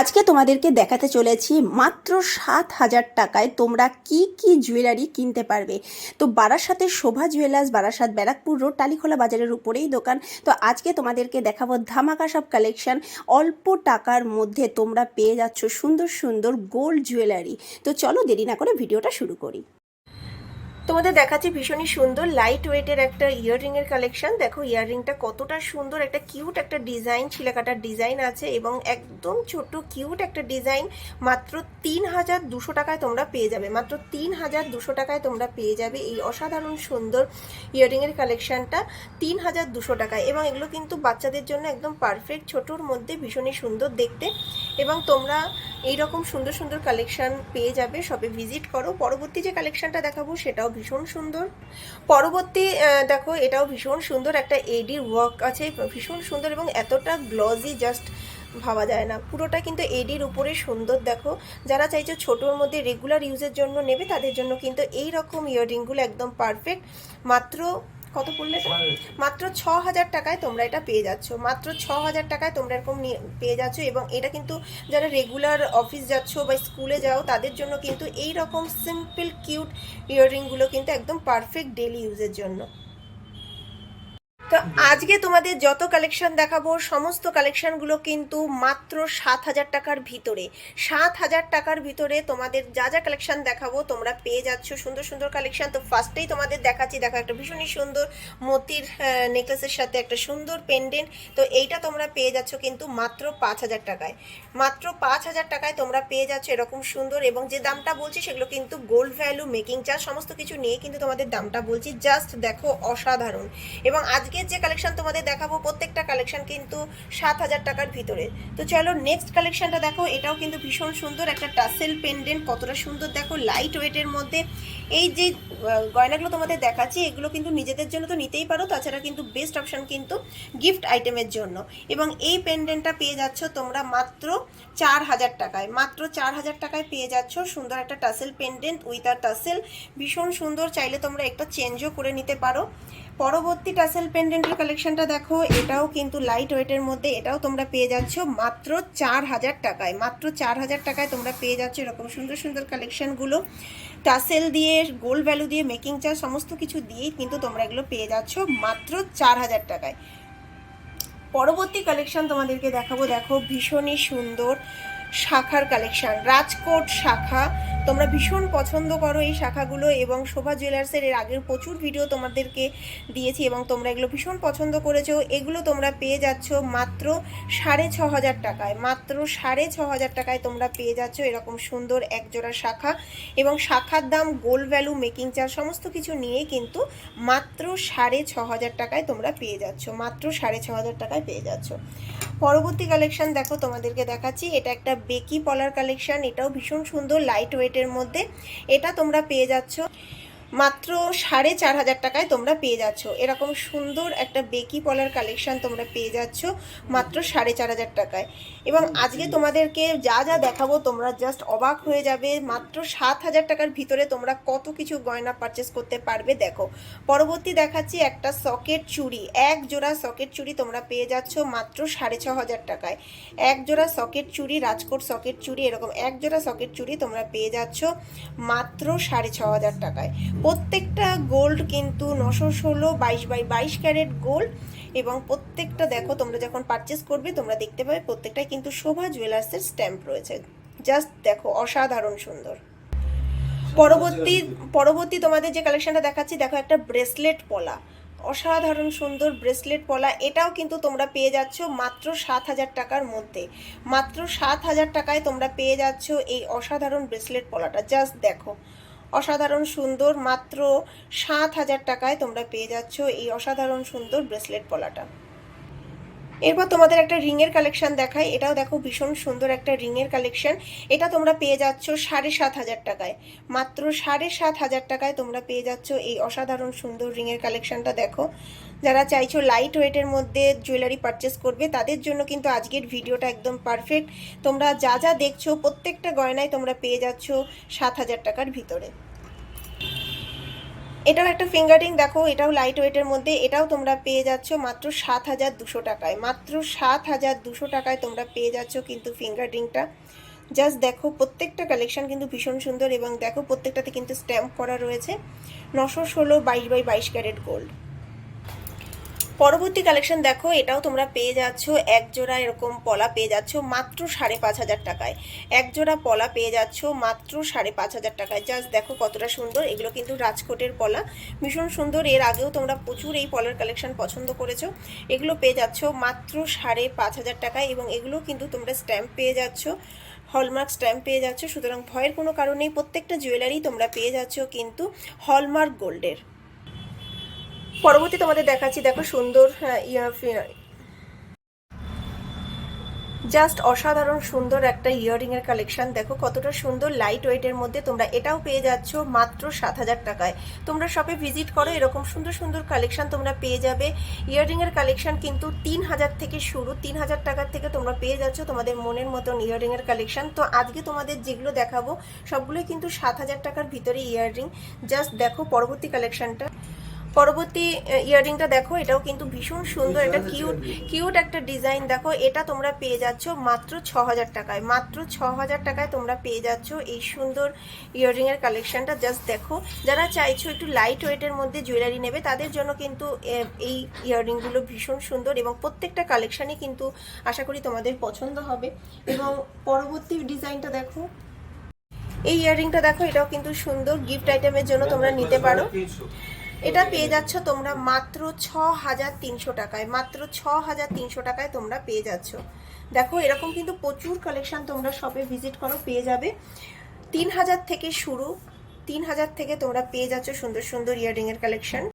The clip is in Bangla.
আজকে তোমাদেরকে দেখাতে চলেছি মাত্র সাত হাজার টাকায় তোমরা কি কি জুয়েলারি কিনতে পারবে। তো বারাসাতের শোভা জুয়েলার্স বারাসাত ব্যারাকপুর রোড টালিখোলা বাজারের উপরেই দোকান। তো আজকে তোমাদেরকে দেখাবো ধামাকা সব কালেকশন অল্প টাকার মধ্যে তোমরা পেয়ে যাচ্ছ সুন্দর সুন্দর গোল্ড জুয়েলারি তো চলো দেরি না করে ভিডিওটা শুরু করি। তোমাদের দেখাচ্ছি ভীষণই সুন্দর লাইট ওয়েটের একটা ইয়াররিং এর কালেকশন দেখো ইয়াররিংটা কতটা সুন্দর, একটা কিউট একটা ডিজাইন ছিলাকাটার ডিজাইন আছে এবং একদম ছোট কিউট একটা ডিজাইন মাত্র তিন হাজার দুশো টাকায় তোমরা পেয়ে যাবে। মাত্র তিন হাজার দুশো টাকায় তোমরা পেয়ে যাবে এই অসাধারণ সুন্দর ইয়াররিং এর কালেকশনটা তিন হাজার দুশো টাকায়। এবং এগুলো কিন্তু বাচ্চাদের জন্য একদম পারফেক্ট ছোটোর মধ্যে ভীষণই সুন্দর দেখতে। এবং তোমরা এই রকম সুন্দর সুন্দর কালেকশন পেয়ে যাবে, সবে ভিজিট করো। পরবর্তী যে কালেকশনটা দেখাবো, সেটাও ভীষণ সুন্দর। পরবর্তী দেখো, এটাও ভীষণ সুন্দর একটা এডি ওয়ার্ক আছে, ভীষণ সুন্দর এবং এতটা গ্লজি জাস্ট ভাবা যায় না। পুরোটা কিন্তু এডির উপরে সুন্দর, দেখো। যারা চাইছো ছোটোর মধ্যে রেগুলার ইউজের জন্য নেবে, তাদের জন্য কিন্তু এই রকম ইয়াররিংগুলো একদম পারফেক্ট মাত্র কত পড়লে এটা? মাত্র ছ হাজার টাকায় তোমরা এটা পেয়ে যাচ্ছ। মাত্র ছ হাজার টাকায় তোমরা এরকম পেয়ে যাচ্ছ এবং এটা কিন্তু যারা রেগুলার অফিস যাচ্ছ বা স্কুলে যাও তাদের জন্য কিন্তু এই রকম সিম্পল কিউট ইয়াররিংগুলো কিন্তু একদম পারফেক্ট ডেলি ইউজের জন্য। তো আজকে তোমাদের যত কালেকশন দেখাবো, সমস্ত কালেকশনগুলো কিন্তু মাত্র সাত হাজার টাকার ভিতরে। সাত হাজার টাকার ভিতরে তোমাদের যা যা কালেকশন দেখাবো, তোমরা পেয়ে যাচ্ছ। সুন্দর সুন্দর কালেকশন তো ফার্স্টেই তোমাদের দেখাচ্ছি, দেখো একটা ভীষণই সুন্দর মতির নেকলেসের সাথে একটা সুন্দর পেন্ডেন্ট তো এইটা তোমরা পেয়ে যাচ্ছ কিন্তু মাত্র পাঁচ হাজার টাকায়। মাত্র পাঁচ হাজার টাকায় তোমরা পেয়ে যাচ্ছ এরকম সুন্দর এবং যে দামটা বলছি, সেগুলো কিন্তু গোল্ড ভ্যালু মেকিং চার্জ সমস্ত কিছু নিয়ে কিন্তু তোমাদের দামটা বলছি। জাস্ট দেখো অসাধারণ। এবং আজকের যে কালেকশন তোমাদের দেখাবো, প্রত্যেকটা কালেকশন কিন্তু সাত হাজার টাকার ভিতরে। তো চলো নেক্সট কালেকশনটা দেখো, এটাও কিন্তু ভীষণ সুন্দর একটা টাসেল পেন্ডেন্ট কতটা সুন্দর দেখো লাইট ওয়েটের মধ্যে। এই যে গয়নাগুলো তোমাদের দেখাচ্ছি, এগুলো কিন্তু নিজেদের জন্য তো নিতেই পারো, তাছাড়া কিন্তু বেস্ট অপশন কিন্তু গিফট আইটেমের জন্য। এবং এই পেন্ডেন্টটা পেয়ে যাচ্ছ তোমরা মাত্র চার হাজার টাকায়, মাত্র চার হাজার টাকায় পেয়ে যাচ্ছ সুন্দর একটা টাসেল পেন্ডেন্ট উইথ আর টাসেল ভীষণ সুন্দর, চাইলে তোমরা একটা চেঞ্জও করে নিতে পারো। পরবর্তী টাসেল পেন্ডেন্টের কালেকশনটা দেখো, এটাও কিন্তু লাইট ওয়েটের মধ্যে, এটাও তোমরা পেয়ে যাচ্ছ মাত্র চার হাজার টাকায়। মাত্র চার হাজার টাকায় তোমরা পেয়ে যাচ্ছ এরকম সুন্দর সুন্দর কালেকশনগুলো টাসেল দিয়ে গোল্ড ভ্যালু দিয়ে মেকিং চার্জ সমস্ত কিছু দিয়েই কিন্তু তোমরা এগুলো পেয়ে যাচ্ছ মাত্র চার হাজার টাকায়। পরবর্তী কালেকশন তোমাদেরকে দেখাবো। দেখো, ভীষণই সুন্দর। শাখার কালেকশন রাজকোট শাখা। তোমরা ভীষণ পছন্দ করো এই শাখাগুলো এবং শোভা জুয়েলার্সের এর আগের প্রচুর ভিডিও তোমাদেরকে দিয়েছি এবং তোমরা এগুলো ভীষণ পছন্দ করেছ। এগুলো তোমরা পেয়ে যাচ্ছ মাত্র সাড়ে ছ হাজার টাকায়। মাত্র সাড়ে ছ হাজার টাকায় তোমরা পেয়ে যাচ্ছ এরকম সুন্দর একজোড়া শাখা এবং শাখার দাম গোল্ড ভ্যালু মেকিং চার্জ সমস্ত কিছু নিয়ে কিন্তু মাত্র সাড়ে ছ হাজার টাকায় তোমরা পেয়ে যাচ্ছ, মাত্র সাড়ে ছ হাজার টাকায় পেয়ে যাচ্ছ। পরবর্তী কালেকশান দেখো তোমাদেরকে দেখাচ্ছি। এটা একটা বেকি পলার কালেকশান এটাও ভীষণ সুন্দর লাইট ওয়েটের মধ্যে। এটা তোমরা পেয়ে যাচ্ছ। মাত্র সাড়ে চার হাজার টাকায় তোমরা পেয়ে যাচ্ছ। এরকম সুন্দর একটা বেকি পলার কালেকশন তোমরা পেয়ে যাচ্ছ মাত্র সাড়ে চার হাজার টাকায়। এবং আজকে তোমাদেরকে যা যা দেখাবো তোমরা জাস্ট অবাক হয়ে যাবে। মাত্র সাত হাজার টাকার ভিতরে তোমরা কত কিছু গয়না পারচেস করতে পারবে দেখো। পরবর্তী দেখাচ্ছি একটা সকেট চুড়ি। এক জোড়া সকেট চুড়ি তোমরা পেয়ে যাচ্ছ মাত্র সাড়ে ছ হাজার টাকায়। এক জোড়া সকেট চুড়ি, রাজকোট সকেট চুড়ি, এরকম এক জোড়া সকেট চুড়ি তোমরা পেয়ে যাচ্ছ মাত্র সাড়ে ছ হাজার টাকায়। প্রত্যেকটা গোল্ড কিন্তু নশো ষোলো বাইশ বাই বাইশ ক্যারেট গোল্ড এবং প্রত্যেকটা, দেখো তোমরা যখন পারচেস করবে, তোমরা দেখতে পাবে প্রত্যেকটাই কিন্তু শোভা জুয়েলার্সের স্ট্যাম্প রয়েছে। জাস্ট দেখো, অসাধারণ সুন্দর। পরবর্তী পরবর্তী তোমাদের যে কালেকশনটা দেখাচ্ছি, দেখো একটা ব্রেসলেট পলা। অসাধারণ সুন্দর ব্রেসলেট পলা। এটাও কিন্তু তোমরা পেয়ে যাচ্ছ মাত্র সাত হাজার টাকার মধ্যে। মাত্র সাত হাজার টাকায় তোমরা পেয়ে যাচ্ছ এই অসাধারণ ব্রেসলেট পলাটা। জাস্ট দেখো। অসাধারণ সুন্দর মাত্র সাত হাজার টাকায় তোমরা পেয়ে যাচ্ছ এই অসাধারণ সুন্দর ব্রেসলেট পলাটা। এরপর তোমাদের একটা রিংয়ের কালেকশন দেখাই। এটাও দেখো ভীষণ সুন্দর একটা রিংয়ের কালেকশন এটা তোমরা পেয়ে যাচ্ছ সাড়ে সাত হাজার টাকায়। মাত্র সাড়ে সাত হাজার টাকায় তোমরা পেয়ে যাচ্ছ এই অসাধারণ সুন্দর রিংয়ের কালেকশনটা দেখো। যারা চাইছো লাইট ওয়েটের মধ্যে জুয়েলারি পারচেস করবে, তাদের জন্য কিন্তু আজকের ভিডিওটা একদম পারফেক্ট তোমরা যা যা দেখছ, প্রত্যেকটা গয়নায় তোমরা পেয়ে যাচ্ছ সাত হাজার টাকার ভিতরে। এটাও একটা ফিঙ্গারিং দেখো, এটাও লাইট ওয়েটের মধ্যে, এটাও তোমরা পেয়ে যাচ্ছ মাত্র সাত হাজার দুশো টাকায়। মাত্র সাত হাজার দুশো টাকায় তোমরা পেয়ে যাচ্ছ কিন্তু ফিঙ্গারিংটা জাস্ট দেখো, প্রত্যেকটা কালেকশন কিন্তু ভীষণ সুন্দর এবং দেখো, প্রত্যেকটাতে কিন্তু স্ট্যাম্প করা রয়েছে। নশো ষোলো বাইশ বাই বাইশ ক্যারেট গোল্ড পরবর্তী কালেকশন দেখো, এটাও তোমরা পেয়ে যাচ্ছ। এক জোড়া এরকম পলা পেয়ে যাচ্ছ, মাত্র সাড়ে পাঁচ হাজার টাকায়। এক জোড়া পলা পেয়ে যাচ্ছ, মাত্র সাড়ে পাঁচ হাজার টাকায়। জাস্ট দেখো কতটা সুন্দর, এগুলো কিন্তু রাজকোটের পলা। ভীষণ সুন্দর, এর আগেও তোমরা প্রচুর এই পলার কালেকশন পছন্দ করেছ। এগুলো পেয়ে যাচ্ছ, মাত্র সাড়ে পাঁচ হাজার টাকায় এবং এগুলো কিন্তু তোমরা স্ট্যাম্প পেয়ে যাচ্ছ হলমার্ক স্ট্যাম্প পেয়ে যাচ্ছ। সুতরাং ভয়ের কোনো কারণেই প্রত্যেকটা জুয়েলারি তোমরা পেয়ে যাচ্ছ কিন্তু হলমার্ক গোল্ডের পরবর্তী তোমাদের দেখাচ্ছি, দেখো সুন্দর ইয়ার জাস্ট অসাধারণ সুন্দর একটা ইয়ারিং এর কালেকশন দেখো কতটা সুন্দর লাইট ওয়েটের মধ্যে তোমরা এটাও পেয়ে যাচ্ছ মাত্র সাত হাজার টাকায়। তোমরা শপে ভিজিট করো, এরকম সুন্দর সুন্দর কালেকশন তোমরা পেয়ে যাবে। ইয়ারিং এর কালেকশন কিন্তু তিন হাজার থেকে শুরু, তিন হাজার টাকার থেকে তোমরা পেয়ে যাচ্ছ তোমাদের মনের মতন ইয়ারিং এর কালেকশন তো আজকে তোমাদের যেগুলো দেখাবো, সবগুলোই কিন্তু সাত হাজার টাকার ভিতরে ইয়াররিং জাস্ট দেখো পরবর্তী কালেকশনটা পরবর্তী ইয়াররিংটা দেখো এটাও কিন্তু ভীষণ সুন্দর এটা কিউট কিউট একটা ডিজাইন দেখো এটা তোমরা পেয়ে যাচ্ছ মাত্র ছ হাজার টাকায়। মাত্র ছ হাজার টাকায় তোমরা পেয়ে যাচ্ছ এই সুন্দর ইয়াররিং এর কালেকশনটা জাস্ট দেখো যারা চাইছো একটু লাইট ওয়েটের মধ্যে জুয়েলারি নেবে তাদের জন্য কিন্তু এই ইয়াররিংগুলো ভীষণ সুন্দর এবং প্রত্যেকটা কালেকশনই কিন্তু আশা করি তোমাদের পছন্দ হবে। এবং পরবর্তী ডিজাইনটা দেখো এই ইয়াররিংটা দেখো এটাও কিন্তু সুন্দর গিফট আইটেমের জন্য তোমরা নিতে পারো। এটা পেয়ে যাচ্ছ তোমরা মাত্র ছ হাজার তিনশো টাকায়, মাত্র ছ হাজার তিনশো টাকায় তোমরা পেয়ে যাচ্ছ। দেখো, এরকম কিন্তু প্রচুর কালেকশন তোমরা সবে ভিজিট করো, পেয়ে যাবে। তিন হাজার থেকে শুরু, তিন হাজার থেকে তোমরা পেয়ে যাচ্ছ সুন্দর সুন্দর ইয়াররিং এর কালেকশন